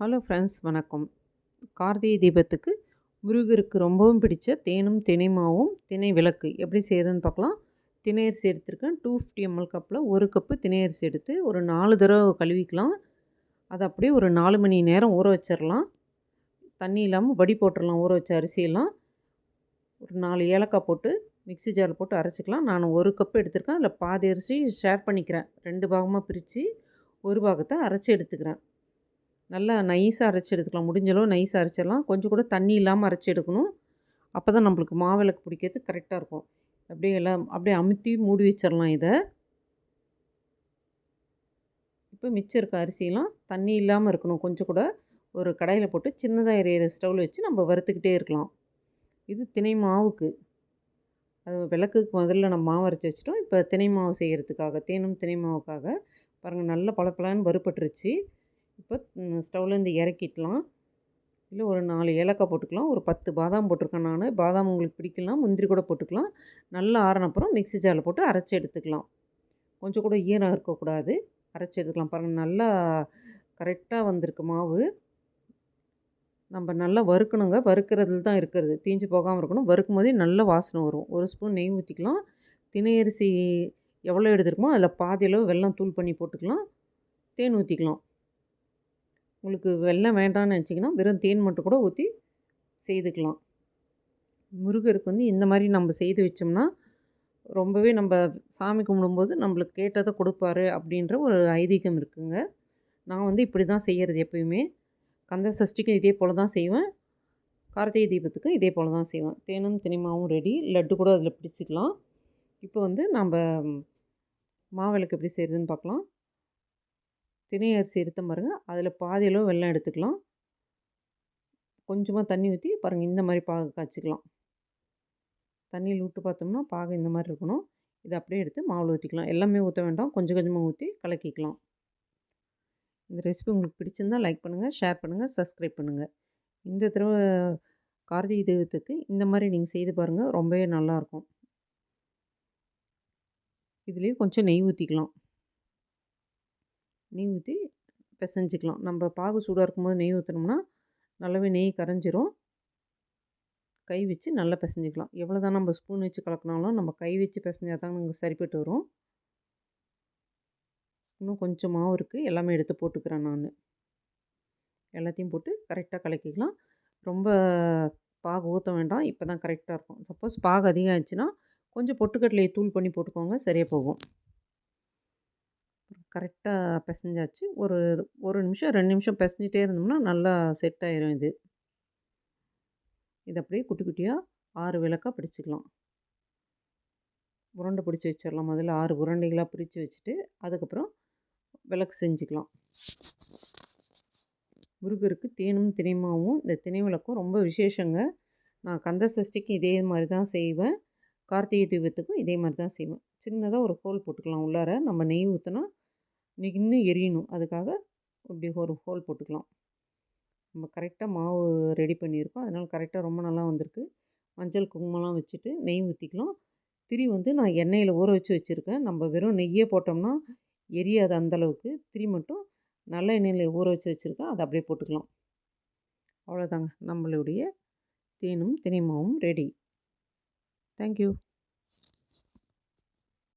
Hello friends வணக்கம். கார்த்திகை தீபத்துக்கு முருகருக்கு ரொம்பவும் பிடிச்ச தேனும் தினைமாவும் தினை விளக்கு எப்படி செய்யுதுன்னு பார்க்கலாம். தினை அரிசி எடுத்திருக்கேன். டூ ஃபிஃப்டி எம்எல் கப்பில் ஒரு கப்பு தினை அரிசி எடுத்து ஒரு நாலு தடவை கழுவிக்கலாம். அதை அப்படியே ஒரு நாலு மணி நேரம் ஊற வச்சிடலாம் தண்ணி இல்லாமல் வடி போட்டுடலாம் ஊற வச்ச அரிசியெல்லாம். ஒரு நாலு ஏலக்காய் போட்டு மிக்ஸி ஜாரில் போட்டு அரைச்சிக்கலாம். நான் ஒரு கப்பு எடுத்திருக்கேன். அதில் பாதி அரிசி ஷேர் பண்ணிக்கிறேன். ரெண்டு பாகமாக பிரித்து ஒரு பாகத்தை அரைச்சி எடுத்துக்கிறேன். நல்லா நைஸாக அரைச்சி எடுத்துக்கலாம். முடிஞ்சளவு நைஸாக அரைச்சிடலாம். கொஞ்சம் கூட தண்ணி இல்லாமல் அரைச்சி எடுக்கணும். அப்போ தான் நம்மளுக்கு மாவிளக்கு பிடிக்கிறது கரெக்டாக இருக்கும். அப்படியே எல்லாம் அப்படியே அமுத்தி மூடி வச்சிடலாம் இதை. இப்போ மிச்சம் இருக்க அரிசியெலாம் தண்ணி இல்லாமல் இருக்கணும். கொஞ்சம் கூட ஒரு கடையில் போட்டு சின்னதாக எரியிற ஸ்டவ்வில் வச்சு நம்ம வறுத்துக்கிட்டே இருக்கலாம். இது தினை மாவுக்கு. அது விளக்குக்கு முதல்ல நம்ம மாவு அரைச்சி வச்சிட்டோம். இப்போ தினை மாவு செய்கிறதுக்காக தேனும் தினை மாவுக்காக பாருங்கள் நல்ல பழப்பழான்னு வறுபட்டுருச்சு. இப்போ ஸ்டவ்லேருந்து இறக்கிக்கலாம் இல்லை ஒரு நாலு ஏலக்காய் போட்டுக்கலாம். ஒரு பத்து பாதாம் போட்டிருக்கேன் நான். பாதாம் உங்களுக்கு பிடிக்கலாம் முந்திரி கூட போட்டுக்கலாம். நல்லா ஆறினப்புறம் மிக்சி மிக்ஸி ஜாரில் போட்டு அரைச்சி எடுத்துக்கலாம். கொஞ்சம் கூட ஈரம் இருக்கக்கூடாது. அரைச்சி எடுத்துக்கலாம். பாருங்கள் நல்லா கரெக்டாக வந்திருக்கு மாவு. நம்ம நல்லா வறுக்கணுங்க. வறுக்கிறதுல தான் இருக்கிறது. தீஞ்சு போகாமல் இருக்கணும். வறுக்கும் போதே நல்ல வாசனை வரும். ஒரு ஸ்பூன் நெய் ஊற்றிக்கலாம் தினை அரிசி எவ்வளோ எடுத்துருக்கோமோ அதில் பாதி அளவு வெள்ளம் தூள் பண்ணி போட்டுக்கலாம். தேன் ஊற்றிக்கலாம் உங்களுக்கு வெள்ளம் வேண்டாம்னு நினச்சிங்கன்னா வெறும் தேன் மட்டும் கூட ஊற்றி செய்துக்கலாம். முருகருக்கு வந்து இந்த மாதிரி நம்ம செய்து வச்சோம்னா ரொம்பவே நம்ம சாமி கும்பிடும்போது நம்மளுக்கு கேட்டதை கொடுப்பாரு அப்படின்ற ஒரு ஐதீகம் இருக்குங்க. நான் வந்து இப்படி தான் செய்கிறது எப்பயுமே. கந்த சஷ்டிக்கும் இதே போல் தான் செய்வேன். கார்த்திகை தீபத்துக்கும் இதே போல் தான் செய்வேன். தேனும் தினிமாவும் ரெடி லட்டு கூட அதில் பிடிச்சிக்கலாம். இப்போ வந்து நம்ம மாவிளக்கு எப்படி செய்கிறதுன்னு பார்க்கலாம். தினை அரிசி எடுத்த பாருங்க. அதில் பாதியளவு வெள்ளம் எடுத்துக்கலாம். கொஞ்சமாக தண்ணி ஊற்றி பாருங்கள் இந்த மாதிரி பாகு காய்ச்சிக்கலாம். தண்ணியில் விட்டு பார்த்தோம்னா பாகு இந்த மாதிரி இருக்கணும். இதை அப்படியே எடுத்து மாவில் ஊற்றிக்கலாம் எல்லாமே ஊற்ற வேண்டாம். கொஞ்சம் கொஞ்சமாக ஊற்றி கலக்கிக்கலாம். இந்த ரெசிபி உங்களுக்கு பிடிச்சிருந்தால் லைக் பண்ணுங்கள் ஷேர் பண்ணுங்கள் சப்ஸ்கிரைப் பண்ணுங்கள் இந்த தடவை கார்த்திகை தெய்வத்துக்கு இந்த மாதிரி நீங்கள் செய்து பாருங்கள் ரொம்பவே நல்லாயிருக்கும் இதுலேயும் கொஞ்சம் நெய் ஊற்றிக்கலாம் நெய் ஊற்றி பிசைஞ்சிக்கலாம். நம்ம பாகு சூடாக இருக்கும்போது நெய் ஊற்றினோம்னா நல்லாவே நெய் கரைஞ்சிரும். கை வச்சு நல்லா பிசைஞ்சிக்கலாம். எவ்வளோ தான் நம்ம ஸ்பூன் வச்சு கலக்கினாலும் நம்ம கை வச்சு பிசைஞ்சால் தான் நமக்கு சரிப்பட்டு வரும். இன்னும் கொஞ்சம் மாவு இருக்குது எல்லாமே எடுத்து போட்டுக்கிறேன் நான். எல்லாத்தையும் போட்டு கரெக்டாக கலக்கிக்கலாம். ரொம்ப பாகு ஊற்ற வேண்டாம். இப்போ தான் கரெக்டாக இருக்கும். சப்போஸ் பாகு அதிகம் ஆச்சுன்னா கொஞ்சம் பொட்டுக்கடலையை தூள் பண்ணி போட்டுக்கோங்க. சரியாக போகும். கரெக்டாக பிசைஞ்சாச்சு. ஒரு ஒரு நிமிஷம் ரெண்டு நிமிஷம் பிசைஞ்சிட்டே இருந்தோம்னா நல்லா செட் ஆயிரும் இது. இது அப்படியே குட்டி குட்டியாக ஆறு விளக்காக பிடிச்சிக்கலாம். உருண்டை பிடிச்சி வச்சிடலாம் முதல்ல ஆறு உருண்டைகளாக பிரித்து வச்சுட்டு அதுக்கப்புறம் விளக்கு செஞ்சுக்கலாம். முருகருக்கு தேனும் தினைமாவும் இந்த தினை விளக்கும் ரொம்ப விசேஷங்க. நான் கந்த சஷ்டிக்கு இதே மாதிரி தான் செய்வேன். கார்த்திகை தீபத்துக்கும் இதே மாதிரி தான் செய்வேன். சின்னதாக ஒரு ஹோல் போட்டுக்கலாம் உள்ளார. நம்ம நெய் ஊற்றினா இன்னும் எரியணும். அதுக்காக இப்படி ஒரு ஹோல் போட்டுக்கலாம். நம்ம கரெக்டாக மாவு ரெடி பண்ணியிருக்கோம். அதனால் கரெக்டாக ரொம்ப நல்லா வந்திருக்கு. மஞ்சள் குங்குமம்லாம் வச்சுட்டு நெய் ஊற்றிக்கலாம் திரி வந்து நான் எண்ணெயில் ஊற வச்சு வச்சுருக்கேன். நம்ம வெறும் நெய்யே போட்டோம்னா எரியாது அந்தளவுக்கு திரி மட்டும் நல்ல எண்ணெயில் ஊற வச்சு வச்சுருக்கேன். அதை அப்படியே போட்டுக்கலாம். அவ்வளோதாங்க நம்மளுடைய தேனும் தினைமாவும் ரெடி தேங்க்யூ